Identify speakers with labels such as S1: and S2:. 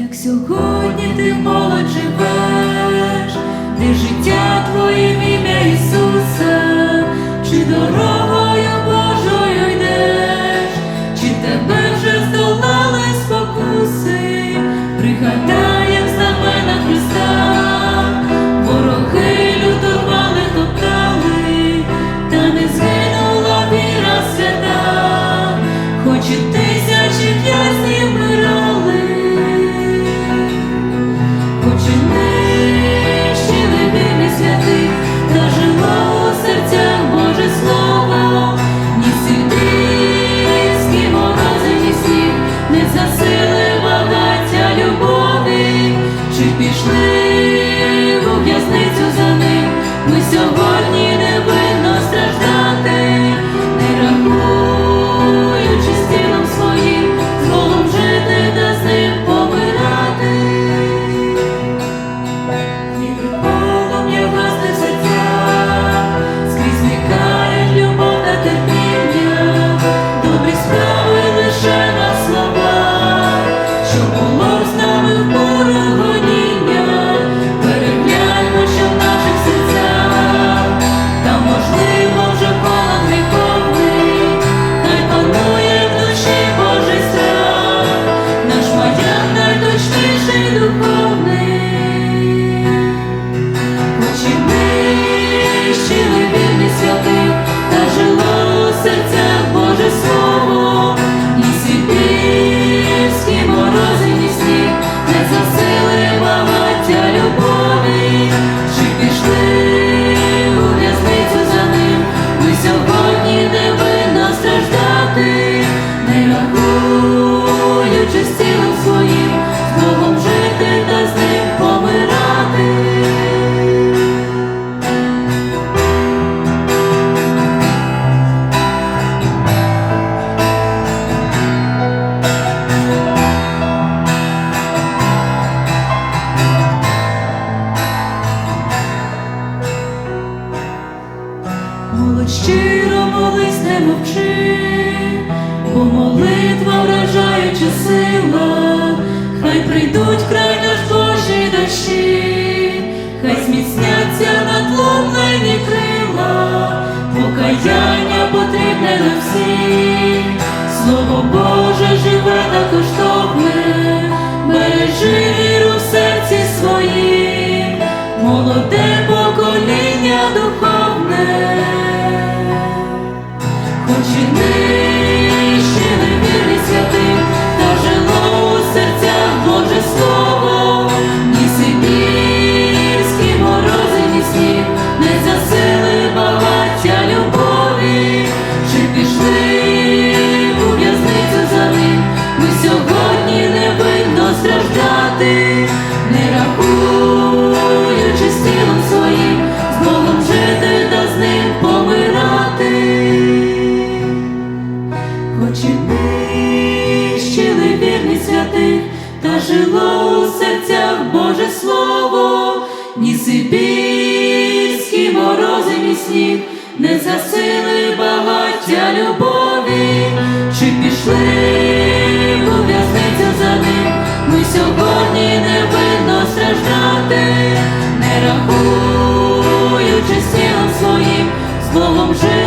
S1: як сьогодні ти молод живеш, де життя твоє ім'я Ісуса, чи дорогою Божою йдеш, чи тебе вже здолали спокуси, пригадай, як знамена Христа, вороги лютували, топтали, та не згинула віра свята, хоч і тисячі в'язнів Молодь щиро молись, не мовчи, бо молитва вражаюча сила, хай прийдуть край наш Божі дощі, хай зміцняться надломлені крила, покаяння потрібне на всіх, слово Боже вечерні святих, та жило у серцях Боже Слово, ні сибірські морози, ні сніг, не засили багаття любові, чи пішли у в'язницю за ним, ми сьогодні не видно страждати, не рахуючи сілом своїм, словом жити.